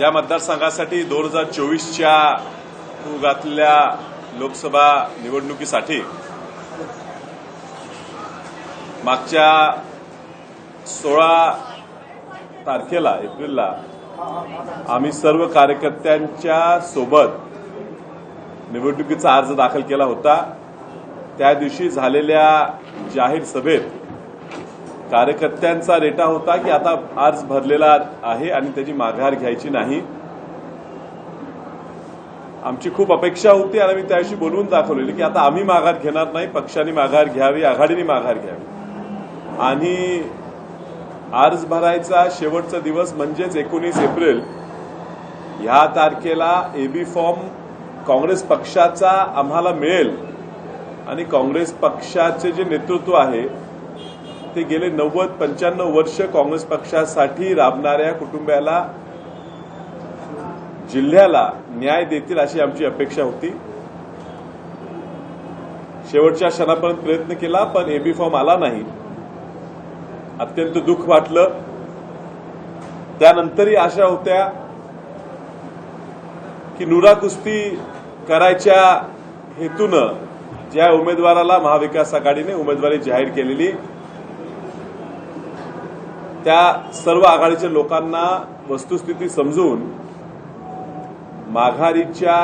या मतदारसंघासाठी दोन हजार चोवीसच्या युगातल्या लोकसभा निवडणुकीसाठी मागच्या सोळा तारखेला एप्रिलला आम्ही सर्व कार्यकर्त्यांच्या सोबत निवडणुकीचा अर्ज दाखल केला होता. त्या दिवशी झालेल्या जाहीर सभेत कार्यकर्त्यांचा रेटा होता की आता अर्ज भरलेला आहे आणि त्याची माघार घ्यायची नाही. आमची खूप अपेक्षा होती आणि मी त्याविषयी बोलवून दाखवलेली की आता आम्ही माघार घेणार नाही पक्षाने माघार घ्यावी आघाडीने माघार घ्यावी. आणि अर्ज भरायचा शेवटचा दिवस म्हणजेच एकोणीस एप्रिल. ह्या तारखेला एबी फॉर्म काँग्रेस पक्षाचा आम्हाला मिळेल. आणि काँग्रेस पक्षाचे जे नेतृत्व आहे ते गेले नव्वद पंच्याण्णव वर्ष काँग्रेस पक्षासाठी राबणाऱ्या कुटुंबाला जिल्ह्याला न्याय देतील अशी आमची अपेक्षा होती. शेवटच्या क्षणापर्यंत प्रयत्न केला पण एबी फॉर्म आला नाही. अत्यंत दुःख वाटलं. त्यानंतरही आशा होत्या की नुरा कुस्ती करायच्या हेतूनं ज्या उमेदवाराला महाविकास आघाडीने उमेदवारी जाहीर केलेली त्या सर्व आघाडीच्या लोकांना वस्तुस्थिती समजून माघारीच्या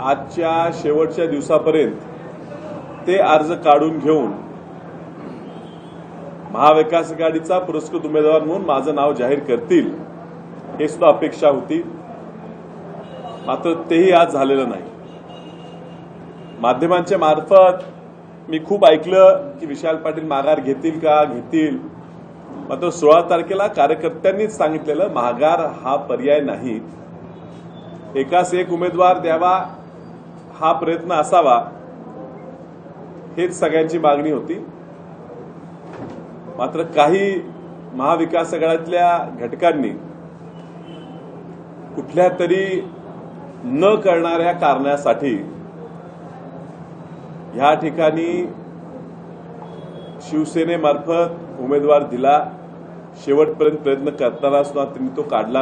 आजच्या शेवटच्या दिवसापर्यंत ते अर्ज काढून घेऊन महाविकास आघाडीचा पुरस्कृत उमेदवार म्हणून माझं नाव जाहीर करतील हे सुद्धा अपेक्षा होती. मात्र तेही आज झालेलं नाही. माध्यमांच्या मार्फत मी खूप ऐकलं की विशाल पाटील माघार घेतील का? घेतील. मात्र सोळा तारखेला कार्यकर्त्यांनीच सांगितलेलं माघार हा पर्याय नाही. एकाच एक उमेदवार द्यावा हा प्रयत्न असावा. हेच सगळ्यांची मागणी होती. मात्र काही महाविकास आघाड्यातल्या घटकांनी कुठल्या तरी न करणाऱ्या कारणासाठी ह्या ठिकाणी शिवसेनेमार्फत उमेदवार दिला. शेवटपर्यंत प्रयत्न करताना सुद्धा त्यांनी तो काढला.